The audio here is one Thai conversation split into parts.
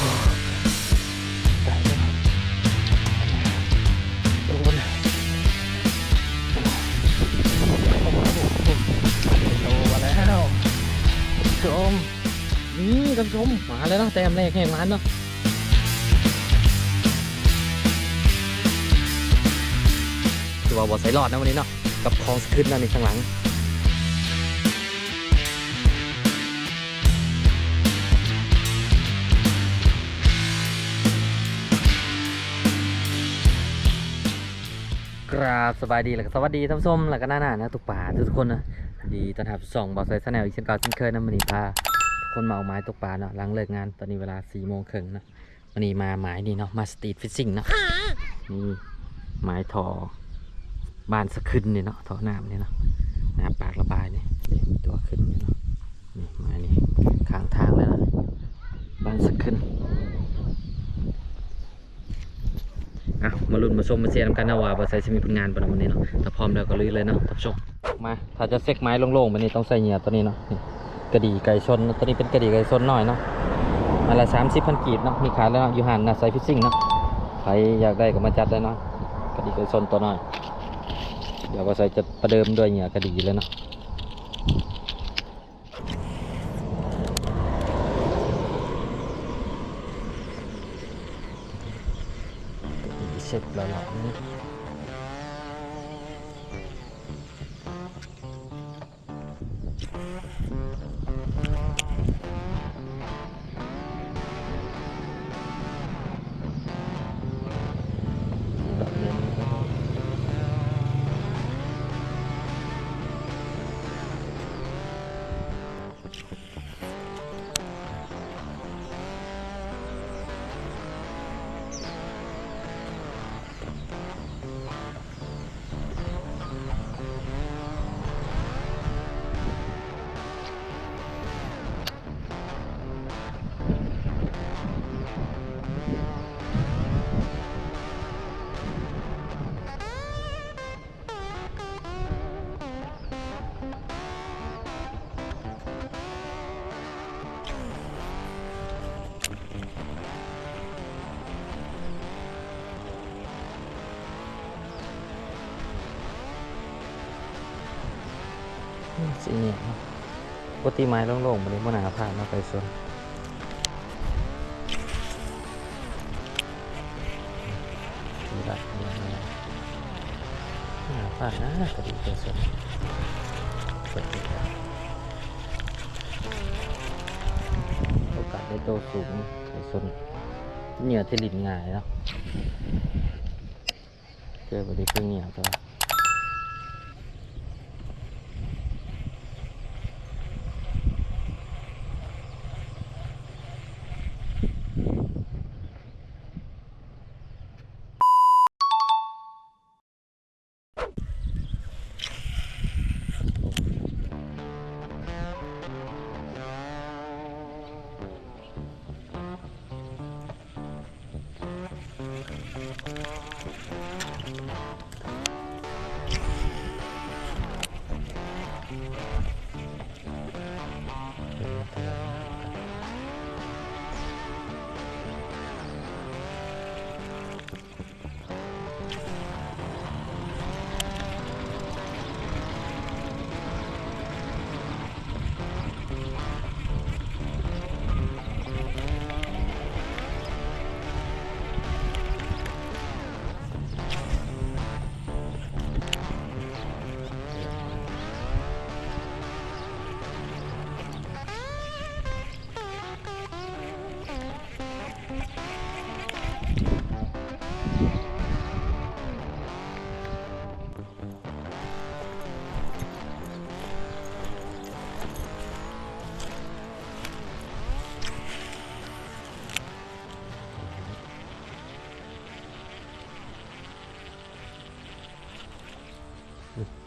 ชมนี่ท่านผู้ชมมาแล้วเนาะแต้มแรกแห่งมันเนาะคือว่าบอส่หลอดนะวันนี้เนาะกับคลองสขึ้นนั่นนี่ข้างหลัง กราบสบายดีแล้วก็สวัสดีท่านผู้ชมแล้วก็หน้าหน้านะทุกป่าทุกคนนะดีต้อนรับส่องบอสไซส์แนลอีกเช่นเก่าเช่นเคยนะมันนี้พาทุกคนมาเอาไม้ตกปลาเนาะหลังเลิกงานตอนนี้เวลา4ี่โมงครึ่งนะวันนี้มาหมายนี่เนาะมาสตรีทฟิชชิ่งเนาะนี่ไม้ทอบ้านสะขึ้นนี่เนาะทอน้ำนี่เนาะน้ำปากระบายนี่ตัวขึ้นนี่เนาะนี่ไม้นี่ข้างทางเลยนะบ้านสะขึ้น อะมาลุ้นมาชมมาเชียนำกันนะว่าบอสไซจะมีผลงานประวันนี้เนาะถ้าพร้อมแล้วก็ลุยเลยเนาะท่านผู้ชมมาถ้าจะเซ็กไม้โล่งๆแบบนี้ต้องใส่เหยื่อตัวนี้เนาะกระดี่ไก่ชนตัวนี้เป็นกระดี่ไก่ชนหน่อยเนาะมาละสามสิบพันกีบเนาะมีขายแล้วเนาะอยู่หันนะไซฟิชซิ่งเนาะใครอยากได้ก็มาจัดเลยเนาะกระดี่ไก่ชนตัวน้อยเดี๋ยวบอสไซจะประเดิมด้วยเหยื่อกระดี่เลยเนาะ เสีเนี่ยเนาะปกติไม้โล่งๆมันนี้มันหนาผ่านมาไปส่วนสีดับเนี่ยนะหนาผ่านนะก็ดีไปส่วนเปิดดีกว่าโอกาสได้โตสูงไปส่วนเหนียวที่ลิ้นง่ายเนาะเจอบริเพิ่งเหนียวตัว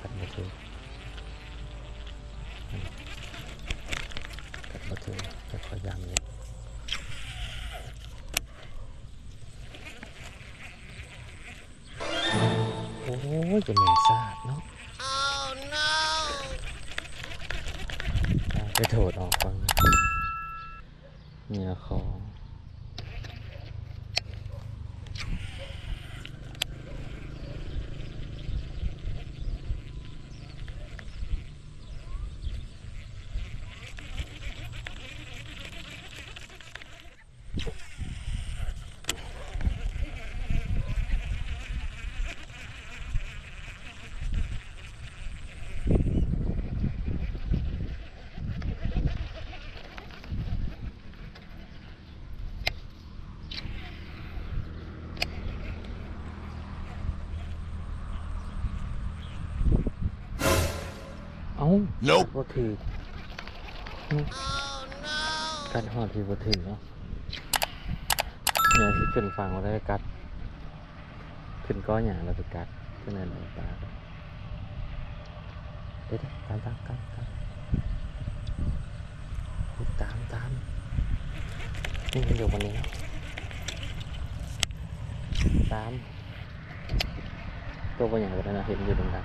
กัดมาถือกัดมาถือแต่ขอยำเนี่ยโอ้ยจะเหม็นสาดเนาะไปโถดออกก่อนเนี่ยข อง Nope. บ่ถือกัดหอดที่บ่ถือเนาะเนี่ยที่ขึ้นฟังมาได้กัด ขึ้นก้อนอย่างเราไปกัดขึ้นในหนังปลาก็เดี๋ยวๆตามตามตามตามตามตามนี่มันอยู่บนนี้เนาะตามตัวบางอย่างก็ได้นะเห็นอยู่ตรงนั้น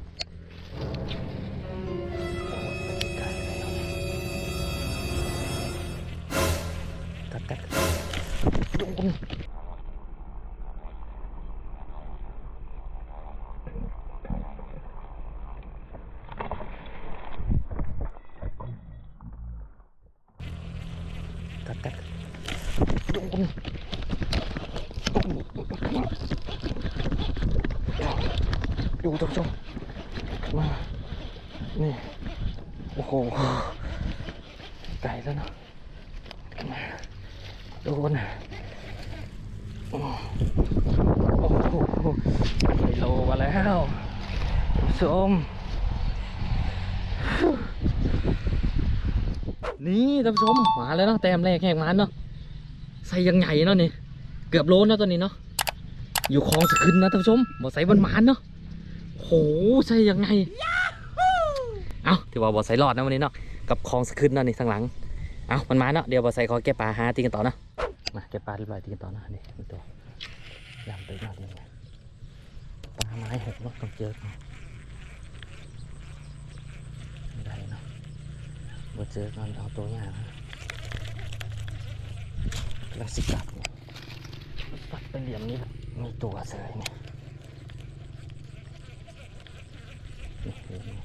อยู่ตรงชมมานี่โอ้โหไกลแล้วเนาะมาโดนโอ้โหไโลมาแล้วคุณผู้ชมนี่ท่านผู้ชมมาแล้วเนาะแต้มแรกแหกมันเนาะใส่ยังไงเนาะนี่เกือบโลนแล้วตัวนี้เนาะอยู่คลองสะขึ้นนะท่านผู้ชมบ่ใส่บนหมานเนาะ โหใส่ยังไงเอาถือว่าบ่ใส่รอดนะวันนี้เนาะกับคลองสะขึ้นเนาะนี่ทางหลังเอามันมาเนาะเดี๋ยวบ่ใส่ขอแก้ปลาหาตีกันต่อเนาะมาแก้ปลาเรียบร้อยตีกันต่อเนาะนี่มันตัวยำไปหน่อยนึงปลาไม้หกเนาะต้องเจอเนาะไม่ได้เนาะบ่เจอกันเอาตัวอย่างนะกระสิกลับเนี่ยปัดเป็นเหลี่ยมนี้ครับมีตัวเสยเนี่ยนี่เหลี่ยมนี้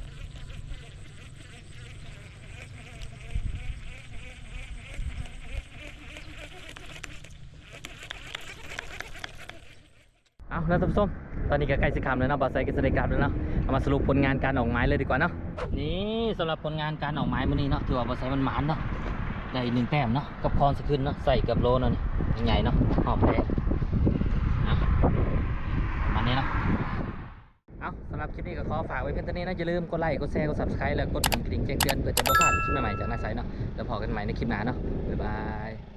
เอาแล้วท่านผู้ชมตอนนี้ก็ใกล้สิคำแล้วเนาะบอสไซก็จะได้กลับแล้วเนาะเอามาสรุปผลงานการออกไม้เลยดีกว่าเนาะนี่สำหรับผลงานการออกไม้มื้อนี้เนาะถือว่าบอสไซมันหมานเนาะได้หนึ่งแต้มเนาะกับคอนสะขึ้นเนาะใส่กับโลเนาะนี่ใหญ่เนาะหอบแพ้มาณนี้เนาะเอาสำหรับคลิปนี้ก็ขอฝากไว้เพียงเท่านี้นะอย่าลืมกดไลค์กดแชร์กด subscribe แล้วกดกระดิ่งแจ้งเตือนเพื่อจะบ่พลาดคลิปใหม่ๆจากนายไซเนาะแล้วพอกันใหม่ในคลิปหน้าเนาะบ๊ายบาย